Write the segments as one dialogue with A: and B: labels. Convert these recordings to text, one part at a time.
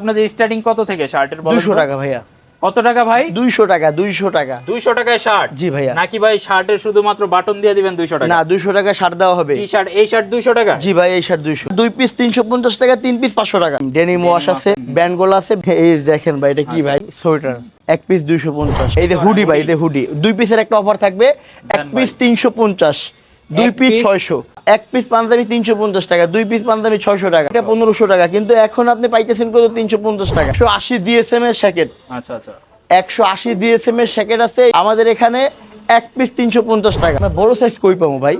A: আপনাদের স্টার্টিং কত থেকে শার্টের
B: দুশো টাকা ভাইয়া।
A: কত টাকা ভাই?
B: দুইশো টাকা দুইশো টাকা।
A: দুইশো টাকায় শার্ট
B: জি ভাইয়া।
A: নাকি ভাই শার্টের শুধুমাত্র বাটন দিয়ে দিবেন দুইশো টাকা?
B: না দুইশো টাকা ছাড় দেওয়া হবে।
A: টি শার্ট এই শার্ট দুইশো টাকা?
B: জি ভাই এই শার্ট দুইশো। দুই পিস তিনশো পঞ্চাশ টাকা তিন পিস পাঁচশো টাকা। ডেনিম ওয়াশ আছে ব্যান্ড গোলা আছে। এই দেখেন ভাই এটা কি
A: আচ্ছা।
B: ভাই? সোয়েটার। এক পিস দুইশো পঞ্চাশ। এই যে হুডি ভাই এই যে হুডি দুই পিসের একটা অফার থাকবে এক পিস তিনশো পঞ্চাশ। দুই পিস? ছয়শো। এক পিস পাঞ্জাবি তিনশো পঞ্চাশ টাকা দুই পিস পাঞ্জাবি ছয়শো টাকা। এটা পনেরোশো টাকা কিন্তু এখন আপনি পাইতেছেন কত? তিনশো পঞ্চাশ টাকা। একশো আশি ডিএসএম এর স্যাকেট
A: আচ্ছা আচ্ছা।
B: একশো আশি ডিএসএম এর স্যাকেট আছে। আমাদের এখানে এক পিস তিনশো পঞ্চাশ টাকা। বড় সাইজ কই পাবো ভাই?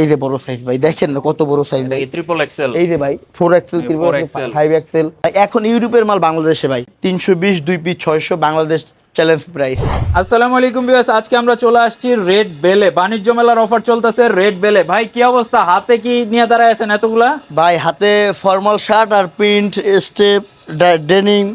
B: এই যে বড় সাইজ ভাই দেখেন না কত বড় সাইজ ভাই।
A: এই ট্রিপল এক্সেল
B: এই যে ভাই four Excel
A: 4XL
B: five XL এখন ইউরোপের মাল বাংলাদেশে ভাই তিনশো বিশ দুই পিস ছয়শো বাংলাদেশ চ্যালেঞ্জ প্রাইস
A: আসসালামু আলাইকুম ভিউয়ার্স আজকে আমরা চলে আসছি রেড বেলে বাণিজ্য মেলার অফার চলতেছে রেড বেলে ভাই কি অবস্থা? হাতে কি নিয়ে দাঁড়ায় আছেন এতগুলা?
B: ভাই হাতে ফর্মাল শার্ট আর প্রিন্ট স্টেপ ডেনিম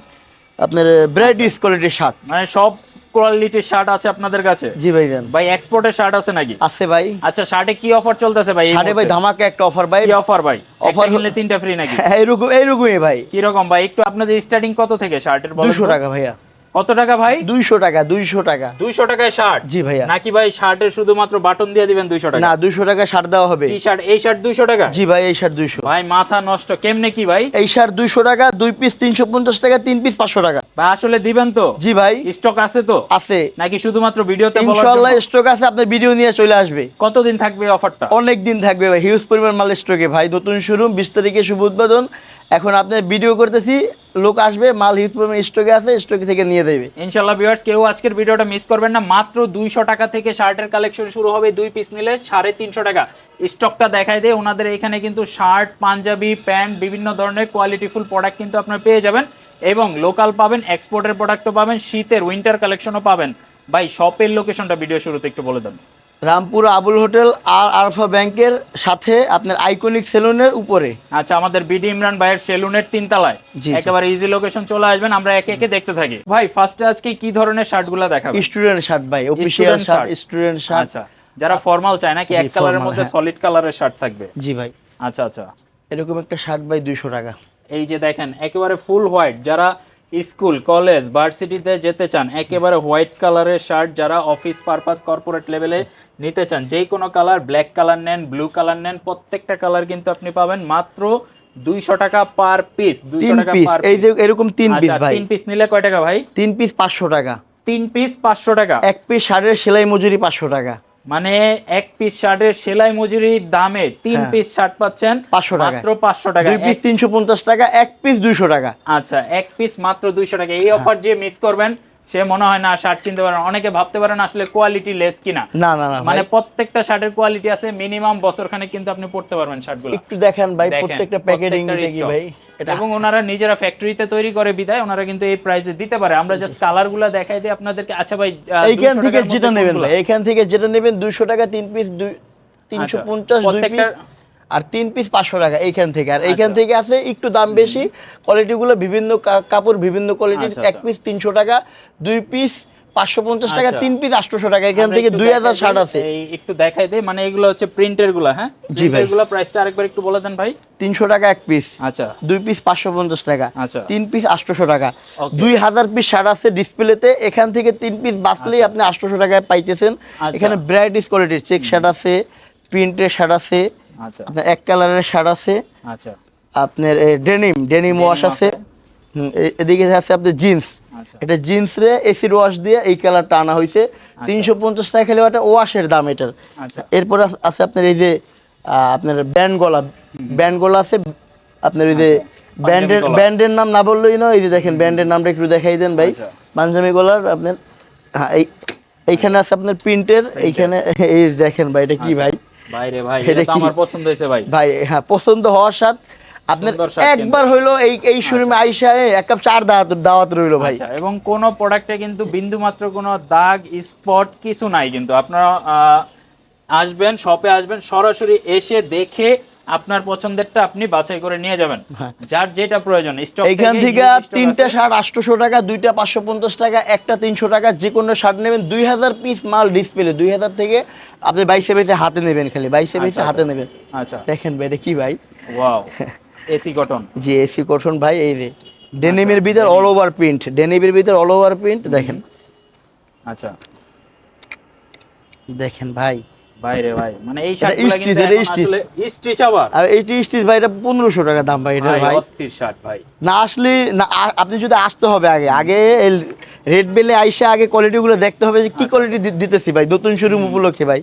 B: আপনার ব্রাইটিস কোয়ালিটির শার্ট
A: মানে সব কোয়ালিটির শার্ট আছে আপনাদের কাছে?
B: জি ভাই দেন
A: ভাই এক্সপোর্টের শার্ট আছে নাকি?
B: আছে ভাই।
A: আচ্ছা শার্টে কি অফার চলতেছে ভাই
B: শার্টে ভাই ধামাকা একটা অফার ভাই।
A: কি অফার ভাই? অফার
B: হল-
A: কিনলে তিনটা ফ্রি নাকি?
B: এইরকম এইরকমই ভাই।
A: কি রকম ভাই? একটু আপনাদের স্টার্টিং কত থেকে শার্টের বলেন
B: দুশো
A: তো?
B: টাকা ভাইয়া।
A: কত টাকা ভাই?
B: দুইশো টাকা দুইশো টাকা।
A: দুইশো টাকায় শার্ট?
B: জি ভাইয়া।
A: নাকি ভাই শার্টের শুধুমাত্র বাটন দিয়ে দিবেন দুইশো টাকা?
B: না দুইশো টাকা শার্ট দেওয়া হবে।
A: T shirt? এই শার্ট দুইশো টাকা?
B: জি ভাই এই শার্ট দুইশো।
A: ভাই মাথা নষ্ট। কেমনে কি ভাই?
B: এই শার্ট দুইশো টাকা দুই পিস তিনশো পঞ্চাশ টাকা তিন পিস পাঁচশো টাকা।
A: ভাই আসলে দিবেন তো?
B: জি ভাই।
A: স্টক আছে তো?
B: আছে।
A: নাকি শুধুমাত্র ভিডিওতে বলার
B: ইনশাল্লাহ স্টক আছে আপনার ভিডিও নিয়ে চলে আসবে।
A: কতদিন থাকবে অফারটা?
B: অনেক দিন থাকবে ভাই হিউজ পরিমাণ মাল স্টকে। ভাই নতুন শোরুম বিশ তারিখে শুভ উদ্বোধন। এখন আপনার ভিডিও করতেছি, লোক আসবে, মাল হিউজ স্টকে আছে স্টকে থেকে নিয়ে দেবে
A: ইনশাল্লাহ ভিউয়ার্স কেউ আজকের ভিডিওটা মিস করবেন না, মাত্র দুইশো টাকা থেকে শার্টের কালেকশন শুরু হবে, দুই পিস নিলে সাড়ে তিনশো টাকা। স্টকটা দেখাই দিয়ে ওনাদের এখানে কিন্তু শার্ট, পাঞ্জাবি, প্যান্ট, বিভিন্ন ধরনের কোয়ালিটিফুল প্রোডাক্ট কিন্তু আপনারা পেয়ে যাবেন। এবং লোকাল পাবেন এক্সপোর্টের প্রোডাক্টও পাবেন, শীতের উইন্টার কালেকশনও পাবেন। ভাই শপের লোকেশনটা ভিডিও শুরুতে একটু বলে দেন।
B: রামপুর আবুল হোটেল আর আরফা ব্যাংকের সাথে আপনার আইকনিক সেলুনের উপরে।
A: আচ্ছা আমাদের বিডি ইমরান ভাইয়ের সেলুনের তিনতলায়। একেবারে ইজি লোকেশন চলে আসবেন আমরা একে একে দেখতে থাকি। ভাই ফার্স্টে আজকে কি ধরনের শার্টগুলো দেখাবেন?
B: স্টুডেন্ট শার্ট ভাই অফিসিয়াল শার্ট স্টুডেন্ট শার্ট
A: আচ্ছা যারা ফর্মাল চায় নাকি এক কালারের মধ্যে। সলিড কালারের শার্ট থাকবে?
B: জি ভাই।
A: আচ্ছা আচ্ছা।
B: এরকম একটা শার্ট ভাই দুইশো টাকা।
A: এই যে দেখেন একেবারে ফুল হোয়াইট যারা স্কুল কলেজ ভার্সিটিতে যেতে চান একেবারে হোয়াইট কালারের শার্ট যারা অফিস পারপাস কর্পোরেট লেভেলে নিতে চান যেই কোনো কালার ব্ল্যাক কালার নেন ব্লু কালার নেন প্রত্যেকটা কালার কিন্তু আপনি পাবেন মাত্র দুইশো টাকা পার পিস দুইশো টাকা পার
B: এই যে এরকম তিন পিস
A: আচ্ছা
B: ভাই।
A: তিন পিস নিলে কয় টাকা ভাই?
B: তিন পিস পাঁচশো টাকা।
A: তিন পিস পাঁচশো টাকা।
B: এক পিস শার্টের সেলাই মজুরি পাঁচশো টাকা।
A: মানে এক পিস শার্টের সেলাই মজুরির দামে তিন
B: হ্যাঁ।
A: পিস শার্ট পাচ্ছেন
B: পাঁচশো টাকা
A: মাত্র পাঁচশো টাকা
B: দুই পিস তিনশো পঞ্চাশ টাকা এক পিস দুইশো টাকা
A: আচ্ছা এক পিস মাত্র দুইশো টাকা এই
B: হ্যাঁ।
A: অফার যে মিস করবেন সে মনে হয় না শার্ট কিনতে পারেন অনেকে ভাবতে পারেন আসলে কোয়ালিটি লেস কিনা।
B: না না না
A: মানে প্রত্যেকটা শার্টের কোয়ালিটি আছে মিনিমাম বছরখানে কিন্তু আপনি পড়তে পারবেন শার্টগুলো
B: একটু দেখেন ভাই প্রত্যেকটা
A: প্রত্যেকটার
B: কি ভাই
A: এবং ওনারা নিজেরা ফ্যাক্টরিতে তৈরি করে বিদায় ওনারা কিন্তু এই প্রাইসে দিতে পারে। আমরা জাস্ট কালারগুলো দেখাই দিই আপনাদেরকে। আচ্ছা ভাই
B: এইখান থেকে যেটা নেবেন ভাই এখান থেকে যেটা নেবেন দুইশো টাকা তিন পিস দুই তিনশো
A: আচ্ছা,
B: দুই পিস আর তিন পিস পাঁচশো টাকা এইখান থেকে। আর এইখান
A: আচ্ছা।
B: থেকে আছে একটু দাম বেশি। কোয়ালিটিগুলো বিভিন্ন কাপড় বিভিন্ন কোয়ালিটির
A: আচ্ছা,
B: এক
A: আচ্ছা।
B: পিস তিনশো টাকা দুই পিস পাঁচশো পঞ্চাশ টাকা
A: আচ্ছা।
B: তিন পিস আটশোশো টাকা। এখান থেকে দুই হাজার ষাট আছে।
A: একটু দেখাই দেই। মানে এগুলো হচ্ছে প্রিন্টেরগুলা হ্যাঁ?
B: জি ভাই।
A: গুলো প্রাইসটা আরেকবার একটু বলে দেন ভাই।
B: তিনশো টাকা এক পিস
A: আচ্ছা।
B: দুই পিস পাঁচশো পঞ্চাশ টাকা।
A: আচ্ছা।
B: তিন পিস আটশোশো টাকা। দুই হাজার পিস শার্ট আছে ডিসপ্লেতে এখান থেকে তিন পিস বাঁচলেই আপনি আটশোশো টাকায় পাইতেছেন।
A: আচ্ছা।
B: এখানে ভ্যারাইটিস কোয়ালিটির চেক শার্ট আছে। প্রিন্টের শার্ট আছে
A: আচ্ছা।
B: আপনার এক কালারের শার্ট আছে
A: আচ্ছা।
B: আপনার ডেনিম ডেনিম ওয়াশ আছে। এদিকে আছে আপনার জিন্স।
A: আচ্ছা।
B: এটা জিন্স রে এসির ওয়াশ দিয়ে এই কালারটা আনা হয়েছে। তিনশো পঞ্চাশ টাকা খেলে ওটা ওয়াশের দাম এটার।
A: আচ্ছা।
B: এরপর আছে আপনার এই যে আপনার ব্যান্ড গলা। ব্যান্ড গলা আছে আপনার ওই যে ব্যান্ডের ব্যান্ডের নাম না বললেই না এই যে দেখেন ব্যান্ডের নামটা একটু দেখাই দেন ভাই।
A: আচ্ছা।
B: পাঞ্জাবি গলার আপনার হ্যাঁ এই এইখানে আছে আপনার প্রিন্টের এইখানে এই দেখেন ভাই এটা কি ভাই?
A: ভাই রে ভাই
B: এটা
A: এটা তো
B: কি?
A: আমার পছন্দ হয়েছে ভাই।
B: ভাই হ্যাঁ পছন্দ হওয়ার শার্ট আপনার একবার হইল এই এই শোরুমে আইসা এক কাপ চার দাওয়াত দাওয়াত রইল ভাই।
A: আচ্ছা এবং কোন প্রোডাক্টে কিন্তু বিন্দু মাত্র কোনো দাগ স্পট কিছু নাই কিন্তু। আপনারা আহ, আসবেন শপে আসবেন সরাসরি এসে দেখে আপনার পছন্দেরটা আপনি বাছাই করে নিয়ে যাবেন।
B: হ্যাঁ।
A: যার যেটা প্রয়োজন স্টক
B: এইখান থেকে তিনটা শার্ট আটশোশো টাকা দুইটা পাঁচশো পঞ্চাশ টাকা একটা তিনশো টাকা যে কোনো শার্ট নেবেন। দুই হাজার পিস মাল ডিসপ্লে দুই হাজার থেকে আপনি বাইশে বাইশে হাতে নেবেন খালি বাইশে বাইশে
A: আচ্ছা,
B: হাতে নেবেন।
A: আচ্ছা।
B: দেখেন ভাই কি ভাই?
A: ওয়াও এসি কটন
B: জি এসি কটন ভাই এই রে ডেনিমের ভিতর অল ওভার প্রিন্ট ডেনিমের ভিতর অল ওভার প্রিন্ট দেখেন।
A: আচ্ছা।
B: দেখেন ভাই
A: ভাই মানে এই
B: এটা
A: শার্টগুলো কিন্তু
B: এটা
A: এখন
B: স্টিচ।
A: আসলে স্টিচ আবার।
B: আর এইটি স্টিচ ভাই এটা টাকা দাম ভাই এটা
A: ভাই
B: ভাই।
A: অস্থির শার্ট ভাই।
B: না আসলে না আপনি যদি আসতে হবে আগে আগে রেড বেলে আইসা আগে কোয়ালিটিগুলো দেখতে হবে যে কি
A: আচ্ছা,
B: কোয়ালিটি দিতেছি ভাই নতুন শোরুম উপলক্ষে ভাই।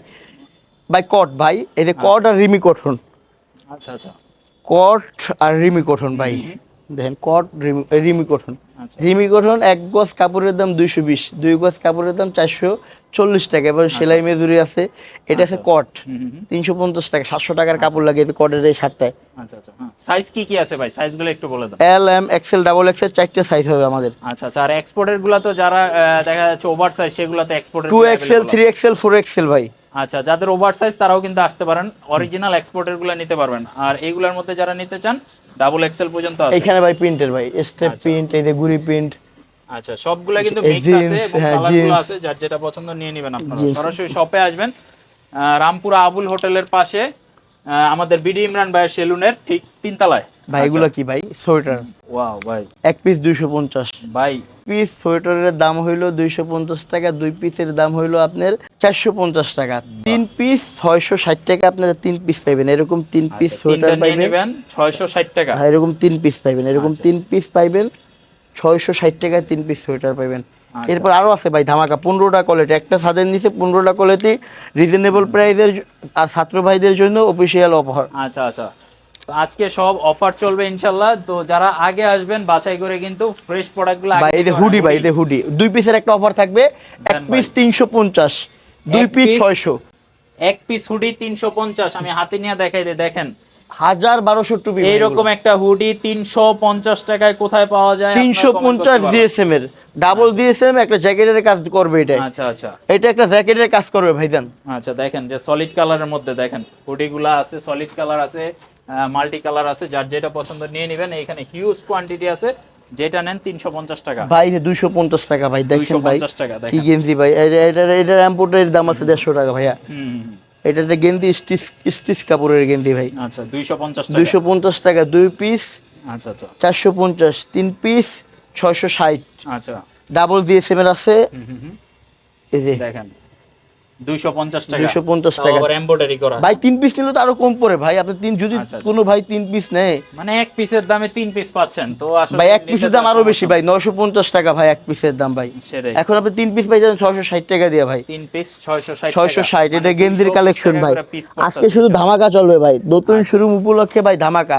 B: ভাই কট ভাই এই যে কট আর রিমি কটন।
A: আচ্ছা আচ্ছা।
B: কট আর রিমি কটন ভাই। দেখেন কট রিমি কটন
A: আচ্ছা।
B: রিমি কটন এক গজ কাপড়ের দাম দুইশো বিশ। দুই গজ কাপড়ের দাম চারশো চল্লিশ টাকা। এবার সেলাই মেজুরি আছে। এটা আছে কট। তিনশো পঞ্চাশ টাকা সাতশো টাকার কাপড় লাগে কটের এই শার্টটায়।
A: আচ্ছা আচ্ছা হ্যাঁ। সাইজ কি কি আছে ভাই? সাইজগুলো একটু বলে দাও।
B: L M XL double XL চারটে সাইজ হবে আমাদের।
A: আচ্ছা আচ্ছা। আর এক্সপোর্টেরগুলো তো যারা দেখা যাচ্ছে ওভার সাইজ সেগুলো তো এক্সপোর্টের
B: two XL three XL four XL ভাই।
A: আচ্ছা যাদের ওভার সাইজ তারাও কিন্তু আসতে পারেন। অরিজিনাল এক্সপোর্টেরগুলো নিতে পারবেন। আর এইগুলোর মধ্যে যারা নিতে চান ডাবল এক্সেল পর্যন্ত আছে?
B: এখানে ভাই প্রিন্টের ভাই স্টেপ
A: আচ্ছা।
B: প্রিন্ট এই যে গুড়ি প্রিন্ট
A: আচ্ছা সবগুলা কিন্তু মিক্স আছে এবং
B: হ্যাঁ,
A: কালারগুলো আছে যার যেটা পছন্দ নিয়ে নেবেন আপনারা। সরাসরি শপে আসবেন। আহ, রামপুরা আবুল হোটেলের পাশে আমাদের বিডি ইমরান ভাইয়ের সেলুনের ঠিক তিনতলায়।
B: ভাই এগুলো কি ভাই? সোয়েটার।
A: ওয়াও ভাই।
B: এক পিস দুইশো পঞ্চাশ।
A: ভাই।
B: পিস সোয়েটারের দাম হইল দুইশো পঞ্চাশ টাকা দুই পিসের দাম হইল আপনার চারশো পঞ্চাশ টাকা। তিন পিস ছয়শো ষাট টাকা আপনারা তিন পিস পাইবেন। এরকম তিন পিস
A: আচ্ছা,
B: সোয়েটার পাইবেন।
A: ছয়শো ষাট টাকা।
B: হ্যাঁ, এরকম তিন পিস পাইবেন। এরকম
A: আচ্ছা।
B: তিন পিস পাইবেন ছয়শো ষাট টাকায় তিন পিস সোয়েটার পাইবেন।
A: আচ্ছা।
B: এরপর আরও আছে ভাই ধামাকা পনেরোটা কোয়ালিটি একটা ছাদের নিচে পনেরোটা কোয়ালিটি রিজনেবল প্রাইসের আর ছাত্র ভাইদের জন্য অফিসিয়াল অফার
A: আচ্ছা আচ্ছা। আজকে সব অফার চলবে ইনশাল্লাহ। তো যারা আগে আসবেন বাছাই করে কিন্তু ফ্রেশ প্রোডাক্টগুলো
B: ভাই এই যে হুডি ভাই এই যে হুডি দুই পিসের একটা অফার থাকবে এক পিস তিনশো পঞ্চাশ দুই পিস
A: piece
B: ছয়শো।
A: এক পিস হুডি তিনশো পঞ্চাশ আমি হাতে নিয়ে দেখাই দেখেন।
B: হাজার বারোশো টুপি
A: এইরকম একটা হুডি তিনশো পঞ্চাশ টাকায় কোথায় পাওয়া যায়?
B: তিনশো পঞ্চাশ। জিএসএম এর। ডাবল জিএসএম একটা জ্যাকেটের কাজ করবে এটা।
A: আচ্ছা আচ্ছা।
B: এটা একটা জ্যাকেটের কাজ করবে ভাইজান
A: আচ্ছা দেখেন যে সলিড কালারের মধ্যে দেখেন। হুডিগুলা আছে সলিড কালার আছে। মাল্টি কালার আছে যার যেটা পছন্দ নিয়ে নেবেন। এখানে হিউজ কোয়ান্টিটি আছে যেটা নেন তিনশো পঞ্চাশ টাকা।
B: ভাই দুইশো পঞ্চাশ টাকা ভাই দেখছেন ভাই
A: 250 টাকা
B: কি
A: দেখেন।
B: গেঞ্জি ভাই এটা এটা- এম্পোর্টের দাম আছে দেড়শো টাকা ভাইয়া।
A: হুম।
B: এটা একটা গেঞ্জি স্টিচ স্টিচ কাপড়ের গেঞ্জি ভাই।
A: আচ্ছা দুইশো পঞ্চাশ টাকা।
B: দুইশো পঞ্চাশ টাকা দুই পিস
A: আচ্ছা আচ্ছা।
B: চারশো পঞ্চাশ তিন পিস ছয়শো ষাট।
A: আচ্ছা।
B: ডাবল জিএসএম এর আছে। এই যে।
A: দেখেন।
B: ভাই তিন পিস নিলে তো আরও কম পড়ে। ভাই আপনি তিন যদি
A: আচ্ছা, আচ্ছা।
B: কোনো ভাই তিন পিস নেয়।
A: মানে এক পিসের দামে তিন পিস পাচ্ছেন তো
B: ভাই এক পিসের দাম
A: আরও
B: বেশি ভাই নশো পঞ্চাশ টাকা ভাই এক পিসের দাম ভাই। এখন আপনি তিন পিস যাবেন ছয়শো ষাট টাকা দিয়ে ভাই।
A: তিন পিস ছয়শো
B: ছয়শো ষাট এটা
A: মানে
B: গেঞ্জির কালেকশন ভাই। আজকে শুধু ধামাকা চলবে ভাই। নতুন শোরুম উপলক্ষে ভাই ধামাকা।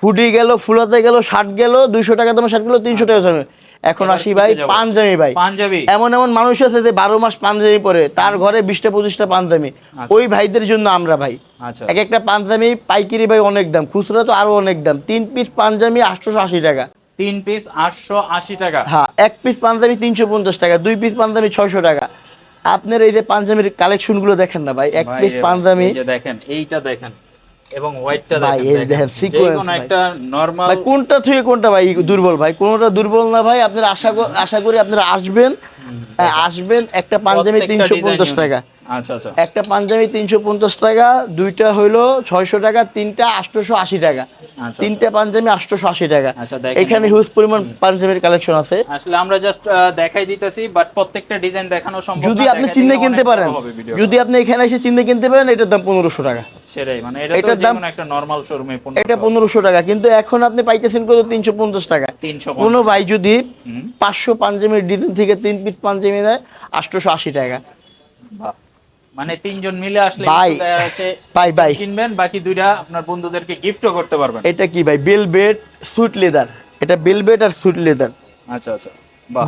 B: হুডি গেল ফুলাতে গেল শার্ট গেল দুইশো টাকা দামের শার্ট গেল তিনশো টাকা দামে। এখন আসি ভাই পাঞ্জাবি ভাই।
A: পাঞ্জাবি।
B: এমন এমন মানুষ আছে যে বারো মাস পাঞ্জাবি পরে তার ঘরে বিশটা পঁচিশটা পাঞ্জাবি।
A: আচ্ছা।
B: ওই ভাইদের জন্য আমরা ভাই।
A: আচ্ছা।
B: এক একটা পাঞ্জাবি পাইকারি ভাই অনেক দাম খুচরা তো আরও অনেক দাম। তিন পিস পাঞ্জাবি আটশোশো আশি টাকা।
A: তিন পিস আটশো আশি টাকা।
B: হ্যাঁ এক পিস পাঞ্জাবি তিনশো পঞ্চাশ টাকা দুই পিস পাঞ্জাবি ছয়শো টাকা। আপনার এই যে পাঞ্জাবির কালেকশনগুলো দেখেন না ভাই? এক পিস পাঞ্জাবি
A: দেখেন এইটা দেখেন। এবং হোয়াইটটা দেখেন
B: ভাই।
A: একটা নরমাল
B: ভাই কোনটা থুয়ে কোনটা ভাই দুর্বল ভাই? কোনটা দুর্বল না ভাই? আপনারা আশা আশা করি আপনারা আসবেন। হ্যাঁ, আসবেন একটা পাঞ্জাবি তিনশো পঞ্চাশ টাকা।
A: আচ্ছা আচ্ছা।
B: একটা পাঞ্জাবি তিনশো পঞ্চাশ টাকা দুইটা হইল ছয়শো টাকা তিনটা আটশোশো আশি টাকা।
A: আচ্ছা
B: তিনটা পাঞ্জাবি আটশোশো আশি টাকা।
A: আচ্ছা,
B: এখানে হিউজ পরিমাণ পাঞ্জাবির কালেকশন আছে।
A: আসলে আমরা জাস্ট দেখাই দিতেছি বাট প্রত্যেকটা ডিজাইন দেখানো সম্ভব
B: যদি আপনি
A: গেলে
B: কিনতে পারেন। যদি আপনি এখানে এসে চিহ্নে কিনতে পারেন এটার দাম পনেরোশো টাকা।
A: সেটাই মানে এটা
B: দাম-
A: একটা নরমাল শোরুমে
B: এটা পনেরোশো টাকা কিন্তু এখন আপনি পাইতেছেন কত? তিনশো পঞ্চাশ টাকা।
A: তিনশো
B: কোনো ভাই যদি
A: হুম।
B: পাঁচশো পাঞ্জাবির ডিজাইন থেকে তিন পিস পাঞ্জাবি নেয় আটশোশো আশি টাকা
A: মানে তিনজন মিলে আসলে
B: ভাই, ভাই, ভাই।
A: কিনবেন বাকি দুইটা আপনার বন্ধুদেরকে গিফটও করতে পারবেন।
B: এটা কি ভাই? বেলবেট সুইট লেদার এটা বেলবেট আর সুইট লেদার
A: আচ্ছা আচ্ছা।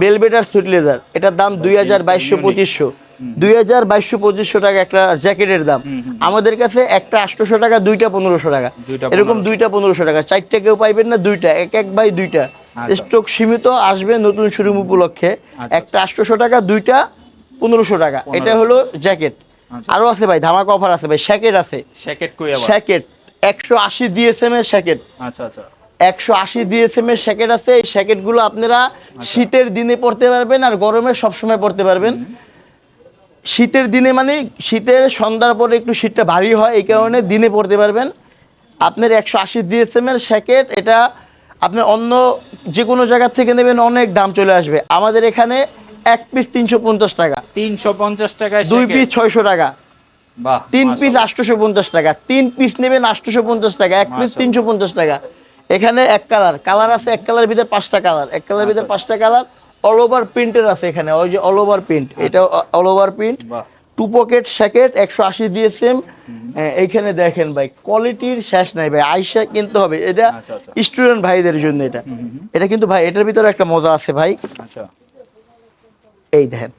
B: বেলবেট আর সুইট লেদার এটার দাম দুই হাজার বাইশশো। পঁচিশশো। দুই হাজার বাইশশো পঁচিশশো টাকা একটা জ্যাকেটের দাম। আমাদের কাছে একটা আটশোশো টাকা দুইটা পনেরোশো টাকা। এরকম দুইটা পনেরোশো টাকা। চারটা কেউ পাইবেন না দুইটা। এক এক বাই দুইটা।
A: আচ্ছা।
B: স্টক সীমিত আসবে নতুন শোরুম উপলক্ষে।
A: আচ্ছা,
B: একটা আটশোশো টাকা দুইটা পনেরোশো টাকা। এটা
A: 1500
B: হলো জ্যাকেট।
A: আচ্ছা।
B: আরও আছে ভাই ধামাকা অফার আছে ভাই শ্যাকেট আছে।
A: শ্যাকেট কই আবার?
B: শ্যাকেট একশো আশি ডিএসএম এর শ্যাকেট
A: আচ্ছা আচ্ছা।
B: একশো আশি ডিএসএম এর শ্যাকেট আছে এই শ্যাকেটগুলো আপনারা শীতের দিনে পড়তে পারবেন আর গরমে সবসময় পড়তে পারবেন। শীতের দিনে মানে শীতের সন্ধ্যার পরে একটু শীতটা ভারী হয় এই কারণে দিনে পড়তে পারবেন। আপনার একশো আশি ডিএসএম এর শ্যাকেট এটা আপনি অন্য যে কোনো জায়গা থেকে নেবেন অনেক দাম চলে আসবে। আমাদের এখানে এক পিস তিনশো পঞ্চাশ টাকা।
A: তিনশো পঞ্চাশ টাকায়
B: দুই পিস ছয়শো টাকা। তিন পিস। আটশোশো পঞ্চাশ টাকা। তিন পিস নেবেন আটশোশো পঞ্চাশ টাকা এক পিস তিনশো পঞ্চাশ টাকা। এখানে এক কালার কালার আছে এক কালার ভিতরে পাঁচটা কালার এক কালার ভিতরে
A: আচ্ছা,
B: পাঁচটা কালার অল ওভার প্রিন্টের আছে এখানে ওই যে অল ওভার প্রিন্ট এটা all over
A: print
B: two pocket স্যাকেট একশো আশি দিয়েছেন এইখানে দেখেন ভাই কোয়ালিটির শেষ নাই ভাই আইসা কিনতে হবে। এটা
A: আচ্ছা, আচ্ছা।
B: স্টুডেন্ট ভাইদের জন্য এটা। এটা কিন্তু ভাই এটার ভিতরে একটা মজা আছে ভাই।
A: আচ্ছা।
B: এই দেখেন।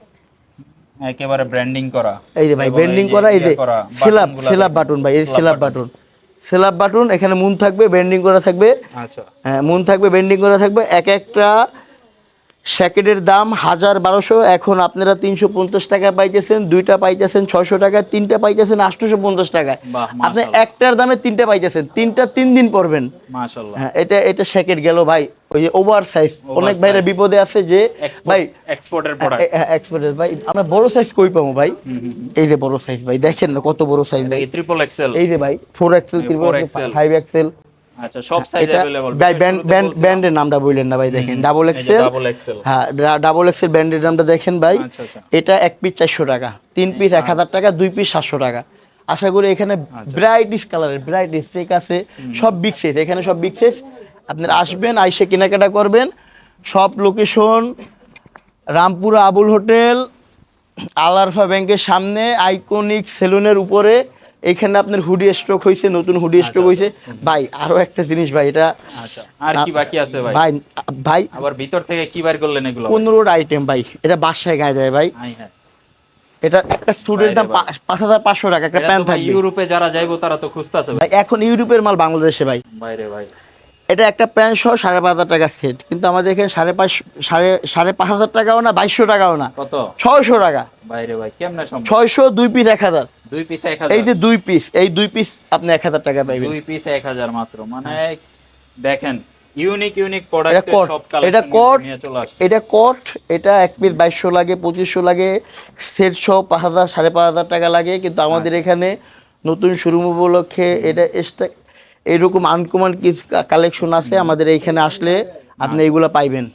A: একেবারে ব্র্যান্ডিং করা।
B: এই যে ভাই
A: ব্র্যান্ডিং
B: বেন্ডিং করা এই যে
A: সিলাব সিলাব
B: সিলাপ সিলাপ বাটন ভাই এই
A: সিলাব
B: সিলাপ বাটন সিলাব বাটন এখানে মুন থাকবে ব্র্যান্ডিং করা থাকবে।
A: আচ্ছা।
B: হ্যাঁ মুন থাকবে ব্র্যান্ডিং করা থাকবে। এক একটা স্যাকেটের দাম হাজার বারোশো এখন আপনারা তিনশো পঞ্চাশ টাকা পাইতেছেন দুইটা পাইতেছেন ছয়শো টাকা তিনটা পাইতেছেন আটশোশো পঞ্চাশ টাকা। আপনি একটার দামে তিনটা পাইতেছেন তিনটা তিন দিন পরবেন। হ্যাঁ এটা এটা স্যাকেট গেল ভাই ওই যে ওভার সাইজ অনেক। ভাইরা বিপদে আছে যে ভাই
A: এক্সপোর্টের প্রোডাক্ট
B: এক্সপোর্টের ভাই আমরা বড় সাইজ কই পাবো ভাই? এই যে বড় সাইজ ভাই দেখেন না কত বড় সাইজ ভাই।
A: ট্রিপল এক্সেল
B: এই যে ভাই four
A: XL
B: triple
A: 4XL
B: five XL
A: আচ্ছা সব সাইজ
B: এটা
A: अवेलेबल
B: ভাই ব্যান্ড ব্যান্ড ব্যান্ডের নামটা বললেন না ভাই দেখেন ডাবল এক্সেল
A: ডাবল এক্সেল
B: হ্যাঁ ডাবল এক্সেল ব্যান্ডের নামটা দেখেন ভাই
A: আচ্ছা আচ্ছা
B: এটা এক পিস চারশো টাকা তিন পিস এক হাজার টাকা দুই পিস সাতশো টাকা আশা করি এখানে
A: আচ্ছা।
B: ব্রাইটিস কালারের ব্রাইটিস চেক আছে সব বিগ সাইজ এখানে সব বিগ সাইজ আপনারা আসবেন আইসে কেনাকাটা করবেন সব লোকেশন রামপুরা আবুল হোটেল আলারফা ব্যাংকের সামনে আইকনিক সেলুনের উপরে এখানে আপনার হুডি স্ট্রোক হয়েছে নতুন হুডি স্ট্রোক হয়েছে ভাই আরও একটা জিনিস ভাই এটা
A: আচ্ছা আর কি বাকি আছে ভাই?
B: ভাই ভাই
A: আবার ভিতর থেকে কি বার করলেন এগুলো
B: পনেরোটা আইটেম ভাই এটা বাসায় গায়ে দেয় ভাই। এটা একটা স্টুডেন্ট দাম পাঁচ হাজার পাঁচশো টাকা একটা প্যান্ট থাকবে।
A: ইউরোপে যারা যাইবো তারা তো খুঁজতেছে ভাই
B: এখন ইউরোপের মাল বাংলাদেশে ভাই।
A: বাইরে ভাই।
B: এটা একটা প্যান্ট সহ সাড়ে পাঁচ হাজার টাকা সেট কিন্তু আমাদের এখানে সাড়ে পাঁচ সাড়ে সাড়ে পাঁচ হাজার টাকাও না বাইশশো টাকাও না।
A: কত?
B: ছয়শো টাকা।
A: বাইরে ভাই কেমনে
B: ছয়শো দুই পিস এক হাজার।
A: দুই পিস এক
B: এই যে দুই পিস এই দুই পিস আপনি এক হাজার টাকা পাইবেন।
A: দুই পিস এক হাজার মাত্র মানে দেখেন ইউনিক ইউনিক প্রোডাক্ট সব
B: এটা কোট এটা কোট এটা এক পিস বাইশশো লাগে পঁচিশশো লাগে সেট সহ পাঁচ হাজার সাড়ে পাঁচ হাজার টাকা লাগে কিন্তু আমাদের
A: আচ্ছা।
B: এখানে নতুন শোরুম উপলক্ষে এটা এরকম আনকমন কিছু কালেকশন আছে আমাদের এইখানে আসলে আপনি
A: আচ্ছা।
B: এইগুলো পাইবেন।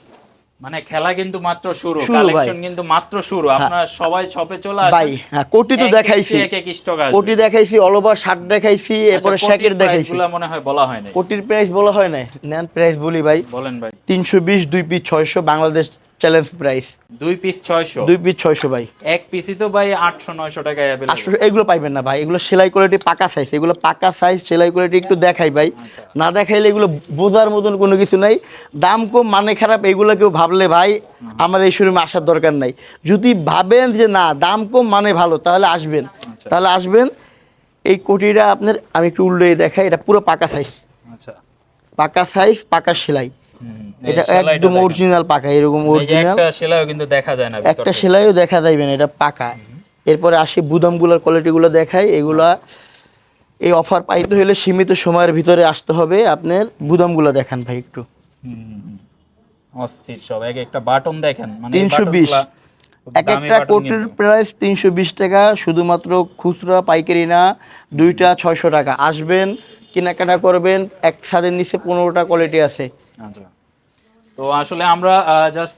A: মানে খেলা কিন্তু মাত্র শুরু কালেকশন কিন্তু মাত্র শুরু। আপনারা সবাই শপে চলে আসেন।
B: ভাই হ্যাঁ কোটি তো দেখাইছি।
A: এক এক স্টক আসবে।
B: কোটি দেখাইছি অল ওভার শার্ট দেখাইছি এরপরে
A: আচ্ছা,
B: শ্যাকেট দেখাইছি।
A: মনে হয় বলা হয় নাই।
B: কোটির প্রাইস বলা হয় না নেন প্রাইস বলি ভাই।
A: বলেন ভাই।
B: তিনশো বিশ দুই পিস ছয়শো বাংলাদেশ চ্যালেঞ্জ প্রাইস
A: দুই পিস ছয়শো।
B: দুই পিস ছয়শো ভাই।
A: এক পিসই তো ভাই আটশো নয়শো টাকায় অ্যাভেলেবল
B: আসলে এগুলো পাইবেন না ভাই এগুলো সেলাই কোয়ালিটি পাকা সাইজ এগুলো পাকা সাইজ সেলাই কোয়ালিটি একটু দেখাই ভাই।
A: আচ্ছা।
B: না দেখাইলে এগুলো বোঝার মতন কোনো কিছু নাই। দাম কম মানে খারাপ এগুলো কেউ ভাবলে ভাই আমার এই শোরুমে আসার দরকার নাই। যদি ভাবেন যে না দাম কম মানে ভালো তাহলে আসবেন।
A: আচ্ছা।
B: তাহলে আসবেন। এই কোটিটা আপনার আমি একটু উল্টে দেখাই এটা পুরো পাকা সাইজ
A: আচ্ছা।
B: পাকা সাইজ পাকা সেলাই। এটা একদম অরিজিনাল পাকা এরকম অরিজিনাল
A: একটা সেলাইও কিন্তু দেখা যায় না
B: একটা সেলাইও দেখা যাইবে না এটা পাকা। এরপরে আসি বুদামগুলোর কোয়ালিটিগুলো দেখাই। এগুলা এই অফার পাইতে হলে সীমিত সময়ের ভিতরে আসতে হবে। আপনার বুদামগুলো দেখান ভাই একটু।
A: অস্থির সব। এক একটা বাটন দেখেন। মানে
B: 320 এক একটা কোটের। প্রাইস তিনশো বিশ টাকা। শুধুমাত্র খুচরা পাইকারি না দুইটা ছয়শো টাকা। আসবেন কেনাকাটা করবেন এক ছাদের নিচে পনেরোটা কোয়ালিটি আছে।
A: আচ্ছা। তো আসলে আমরা জাস্ট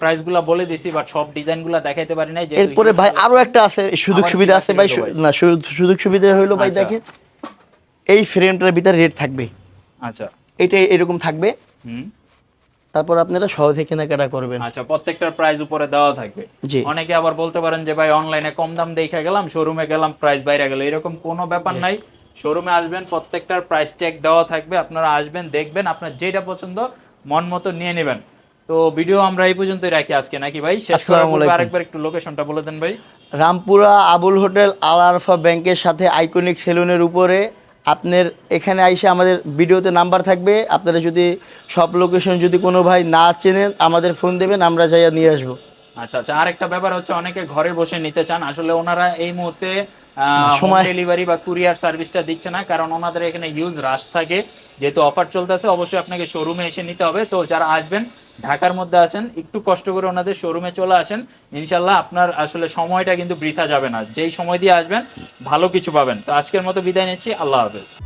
A: প্রাইসগুলো বলে দিছি বাট সব ডিজাইনগুলো দেখাইতে পারি নাই
B: এরপরে ভাই আরও একটা আছে সুযোগ সুবিধা আছে ভাই না সুযোগ সুবিধা হইল ভাই
A: আচ্ছা।
B: দেখেন এই ফ্রেমটার ভিতরে রেট থাকবে।
A: আচ্ছা।
B: এটা এরকম থাকবে।
A: হুম।
B: তারপর আপনারা সহজে কেনাকাটা করবেন।
A: আচ্ছা প্রত্যেকটার প্রাইস উপরে দেওয়া থাকবে।
B: জি।
A: অনেকে আবার বলতে পারেন যে ভাই অনলাইনে কম দাম দেখে গেলাম শোরুমে গেলাম প্রাইস বাইরে গেল এরকম কোনো ব্যাপার নাই। শোরুমে আসবেন প্রত্যেকটার প্রাইস ট্যাগ দেওয়া থাকবে আপনারা আসবেন দেখবেন আপনার যেটা পছন্দ মন মতো নিয়ে নেবেন। তো ভিডিও আমরা এই পর্যন্তই রাখি আজকে নাকি ভাই? শেষ করার আরেকবার একটু লোকেশনটা বলে দেন ভাই।
B: রামপুরা আবুল হোটেল আল আরফা ব্যাংকের সাথে আইকনিক সেলুনের উপরে আপনার এখানে আইসে আমাদের ভিডিওতে নাম্বার থাকবে। আপনারা যদি সব লোকেশন যদি কোনো ভাই না চেনেন আমাদের ফোন দেবেন আমরা যাইয়া নিয়ে আসব।
A: আচ্ছা আচ্ছা আরেকটা ব্যাপার হচ্ছে অনেকে ঘরে বসে নিতে চান। আসলে ওনারা এই মুহূর্তে
B: সময়-
A: ডেলিভারি বা কুরিয়ার সার্ভিসটা দিচ্ছে না কারণ ওনাদের এখানে ইউজ রাশ থাকে। যেহেতু অফার চলতেছে অবশ্যই আপনাকে শোরুমে এসে নিতে হবে। তো যারা আসবেন ঢাকার মধ্যে আসেন একটু কষ্ট করে ওনাদের শোরুমে চলে আসেন। ইনশাল্লাহ আপনার আসলে সময়টা কিন্তু বৃথা যাবে না। যেই সময় দিয়ে আসবেন ভালো কিছু পাবেন। তো আজকের মতো বিদায় নিচ্ছি। আল্লাহ হাফেজ।